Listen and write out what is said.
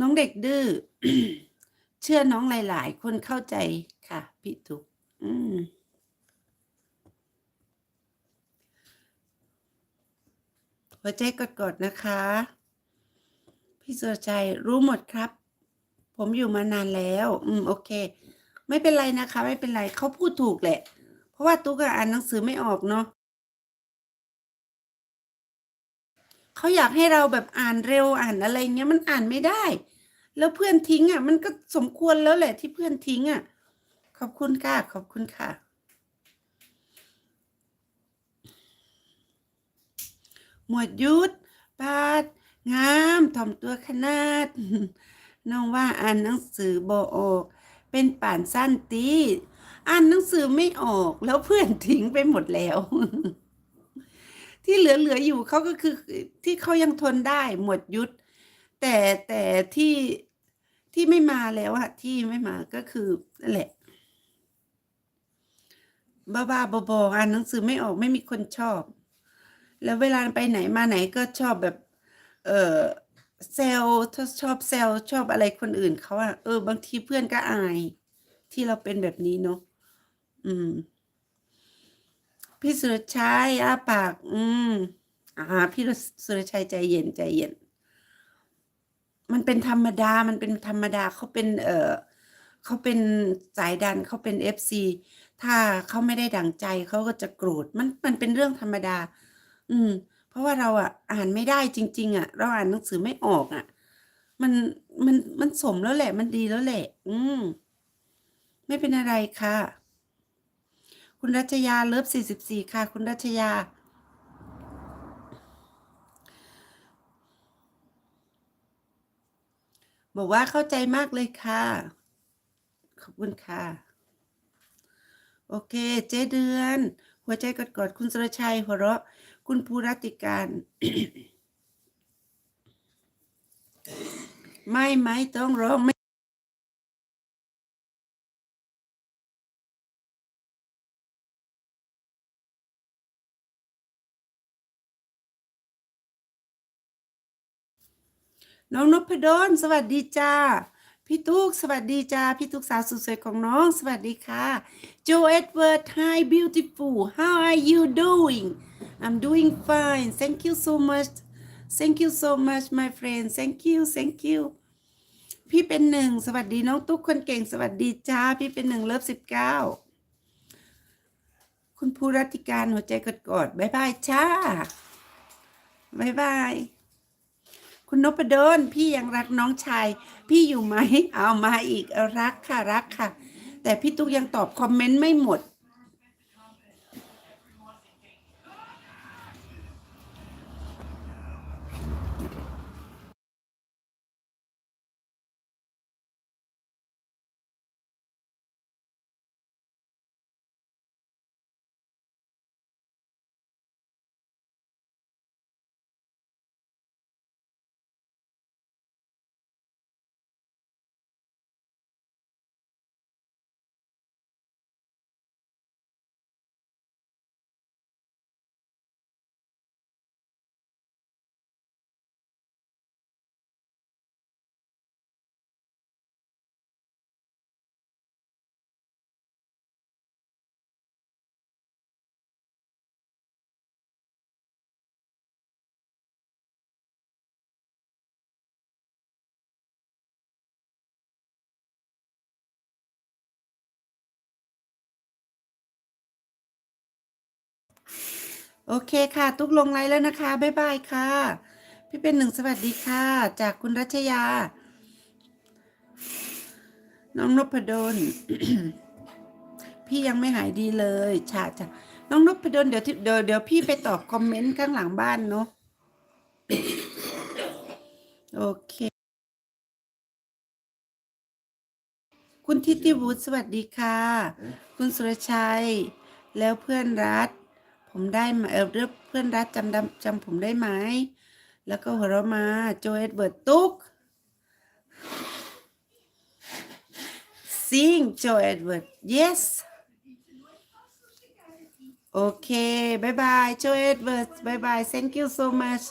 น้องเด็กดื้อเชื่อน้องหลาย ๆ คนเข้าใจค่ะ พี่ทุกอืมหัวใจกดๆนะคะ พี่สุรชัยรู้หมดครับ ผมอยู่มานานแล้ว อืม โอเค ไม่เป็นไรนะคะ ไม่เป็นไรเขาพูดถูกแหละ เพราะว่าตุ๊กอะอ่านหนังสือไม่ออกเนาะ เขาอยากให้เราแบบอ่านเร็วอ่านอะไรเงี้ยมันอ่านไม่ได้ แล้วเพื่อนทิ้งอะ มันก็สมควรแล้วแหละที่เพื่อนทิ้งอะ ขอบคุณค่ะขอบคุณค่ะ หมวดยุทธปาดงามถ่อมตัวขนาดน้องว่าอ่านหนังสือบ่ออก เป็นป่านสั้นติอ่านหนังสือไม่ออกแล้วเพื่อนทิ้งไปหมดแล้ว ที่เหลือๆอยู่เขาก็คือที่เขายังทนได้หมดยุทธแต่แต่ที่ที่ไม่มาแล้วอะที่ไม่มาก็คือนั่นแหละ บ้าๆบอๆอ่านหนังสือไม่ออกไม่มีคนชอบ แล้วเวลาไปไหนมาไหนก็ชอบแบบ เออแซวชชอบแซวชอบอะไรคนอื่นเขาอะเออบางทีเพื่อนก็อาย ที่เราเป็นแบบนี้เนาะอืม พี่สุรชัยอ้าปาก อืมอ่าพี่สุรชัยใจเย็นใจเย็น มันเป็นธรรมดา มันเป็นธรรมดาเขาเป็น เออเขาเป็นสายดันเขาเป็น FC ถ้าเขาไม่ได้ดั่งใจเขาก็จะโกรธมันมันเป็นเรื่องธรรมดา อืม เพราะว่าเราอะอ่านไม่ได้จริง ๆอะเราอ่านหนังสือไม่ออกอะมันมันมันสมแล้วแหละ มันดีแล้วแหละ อืม ไม่เป็นอะไรค่ะ คุณรัชยาเลิฟ44ค่ะ คุณรัชยา บอกว่าเข้าใจมากเลยค่ะ ขอบคุณค่ะ โอเค เจ๊เดือน หัวใจกอดคุณสุรชัย หัวเราะ คุณภูรัตติการไม่ไม่ต้องร้องไม่ น้องนพดลสวัสดีจ้าพี่ตุ๊กสวัสดีจ้าพี่ตุ๊กสาวสุดสวยของน้อง สวัสดีค่ะ Joe Edward Hi beautiful how are you doing I'm doing fine thank you so much thank you so much my friend thank you thank you พี่เป็นหนึ่งสวัสดีน้องตุ๊กคนเก่งสวัสดีจ้าพี่เป็นหนึ่งเลิฟสิบเก้าคุณภูรัติการหัวใจกดกดบายบายจ้าบายบาย คุณนพดลพี่ยังรักน้องชาย พี่อยู่ไหมเอามาอีกรักค่ะรักค่ะ แต่พี่ตุ๊กยังตอบคอมเมนต์ไม่หมด โอเคค่ะ ตุ๊กลงไลน์แล้วนะคะ บ๊ายบายค่ะ พี่เป็นหนึ่งสวัสดีค่ะ จากคุณรัชยา น้องนพดล พี่ยังไม่หายดีเลยชาจ้ะน้องนพดลเดี๋ยวที่เดี๋ยวเดี๋ยวพี่ไปตอบคอมเมนต์ข้างหลังบ้านเนาะโอเค คุณทิติวุฒิสวัสดีค่ะ คุณสุรชัย แล้วเพื่อนรัฐ ผมได้ไหมเออเรื่องเพื่อนรักจำจำผมได้ไหม แล้วก็หัวเราะมาโจเอ็ดเบิร์ตตุ๊กซิงโจเอ็ดเบิร์ต yes โอเคบายบายโจเอ็ดเบิร์ตบายบาย thank you so much